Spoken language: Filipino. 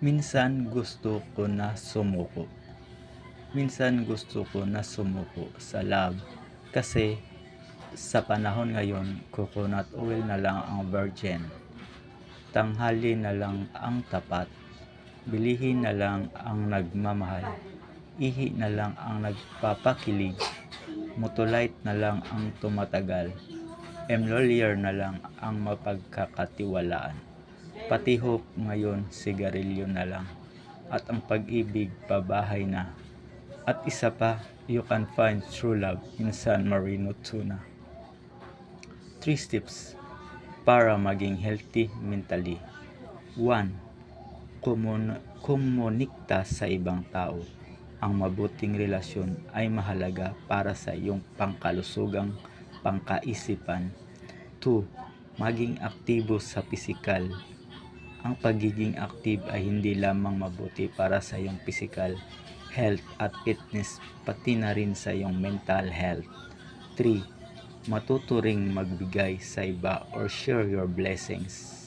Minsan gusto ko na sumuko. Minsan gusto ko na sumuko sa love kasi sa panahon ngayon, coconut oil na lang ang virgin. Tanghali na lang ang tapat. Bilihin na lang ang nagmamahal. Ihi na lang ang nagpapakilig. Mutulite na lang ang tumatagal. Emlolier na lang ang mapagkakatiwalaan. Pati hope ngayon, sigarilyo na lang. At ang pag-ibig, pabahay na. At isa pa, you can find true love in San Marino Tuna. 3 steps para maging healthy mentally. 1. Kumun- kumunikta sa ibang tao. Ang mabuting relasyon ay mahalaga para sa iyong pangkalusugang pangkaisipan. 2. Maging aktibo sa pisikal. Ang pagiging active ay hindi lamang mabuti para sa iyong physical health at fitness, pati na rin sa iyong mental health. 3. Matuto ring magbigay sa iba or share your blessings.